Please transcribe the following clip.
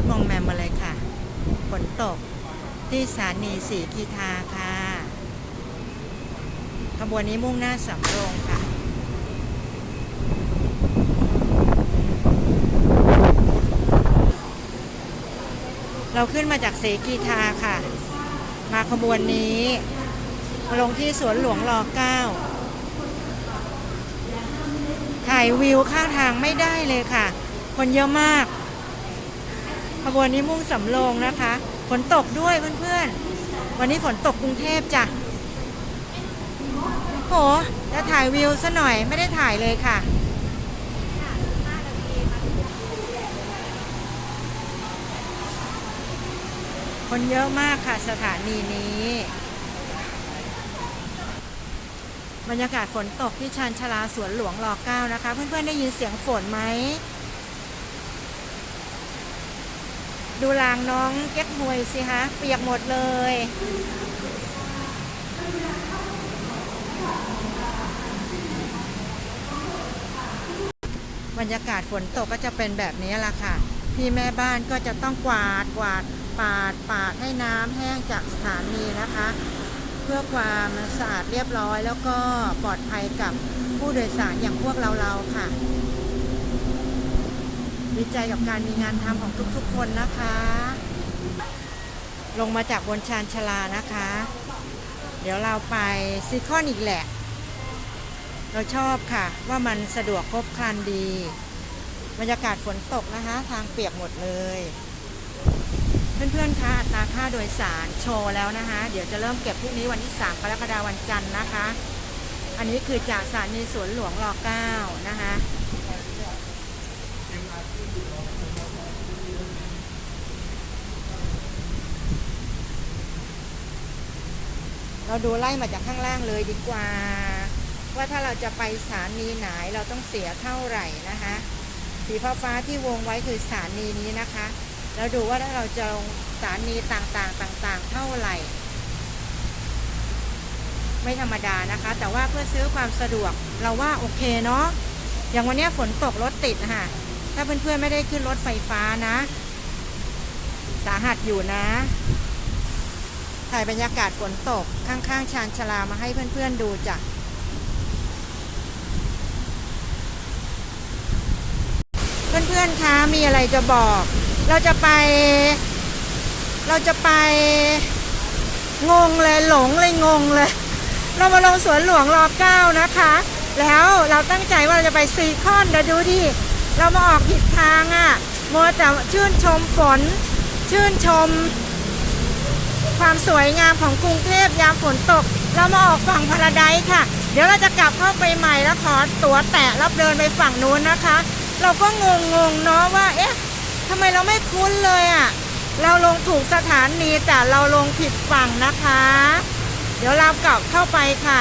ถมองแมมมาเลยค่ะ ฝนตกที่สถานีสีกีทาค่ะ ขบวนนี้มุ่งหน้าสำโรงค่ะเราขึ้นมาจากสีกีทาค่ะ มาขบวนนี้มาลงที่สวนหลวงรอเก้าถ่ายวิวข้างทางไม่ได้เลยค่ะ คนเยอะมาก ขบวนนี้มุ่งสำโรงนะคะ ฝนตกด้วยเพื่อนๆ วันนี้ฝนตกกรุงเทพจ้ะโหจะถ่ายวิวซะหน่อยไม่ได้ถ่ายเลยค่ะคนเยอะมากค่ะสถานีนี้ บรรยากาศฝนตกที่ชานชลาสวนหลวงรอเก้านะคะ เพื่อนๆได้ยินเสียงฝนไหม ดูลางน้องเก็ตฮวยสิคะเปียกหมดเลย บรรยากาศฝนตกก็จะเป็นแบบนี้แหละค่ะ พี่แม่บ้านก็จะต้องกวาดกวาดปาดปาดให้น้ำแห้งจากสถานีนะคะ เพื่อความสะอาดเรียบร้อยแล้วก็ปลอดภัยกับผู้โดยสารอย่างพวกเราเราๆค่ะ ใจกับการมีงานทำของทุกๆคนนะคะ ลงมาจากบนชานชาลานะคะ เดี๋ยวเราไปซีคอนอีกแหละ เราชอบค่ะ ว่ามันสะดวกครบครันดี บรรยากาศฝนตกนะคะ ทางเปียกหมดเลย เพื่อนๆคะอัตราค่าโดยสารโชว์แล้วนะคะ เดี๋ยวจะเริ่มเก็บพรุ่งนี้วันที่ 3 กรกฎาคมวันจันทร์นะคะ อันนี้คือจากสถานีสวนหลวงร9นะคะ เราดูไล่มาจากข้างล่างเลยดีกว่า ว่าถ้าเราจะไปสถานีไหนเราต้องเสียเท่าไหร่นะคะสีฟ้าฟ้าที่วงไว้คือสถานีนี้นะคะ แล้วดูว่าถ้าเราจะลงสถานีต่างๆต่างๆ เท่าไหร่ ไม่ธรรมดานะคะ แต่ว่าเพื่อซื้อความสะดวกเราว่าโอเคเนาะอย่างวันนี้ฝนตกรถติดนะคะ ถ้าเพื่อนๆไม่ได้ขึ้นรถไฟฟ้านะ สาหัสอยู่นะ ถ่ายบรรยากาศฝนตกข้างๆ ชานชาลามาให้เพื่อนๆดูจ้ะเพื่อนๆคะมีอะไรจะบอก เราจะไป เราจะไป งงเลยหลงเลยงงเลย เรามาลงสวนหลวงรอบเก้านะคะ แล้วเราตั้งใจว่าเราจะไปซีคอนเดี๋ยวดูดิ เรามาออกผิดทางอะ่ะมัวแต่ชื่นชมฝน ชื่นชม ความสวยงามของกรุงเทพยามฝนตก เรามาออกฝั่งพาราไดค่ะ เดี๋ยวเราจะกลับเข้าไปใหม่แล้วขอตั๋วแตะรับเดินไปฝั่งนู้นนะคะ เราก็งงงๆเนาะว่าเอ๊ะทำไมเราไม่คุ้นเลยอะ่ะเราลงถูกสถานีแต่เราลงผิดฝั่งนะคะ เดี๋ยวเรากลับเข้าไปค่ะ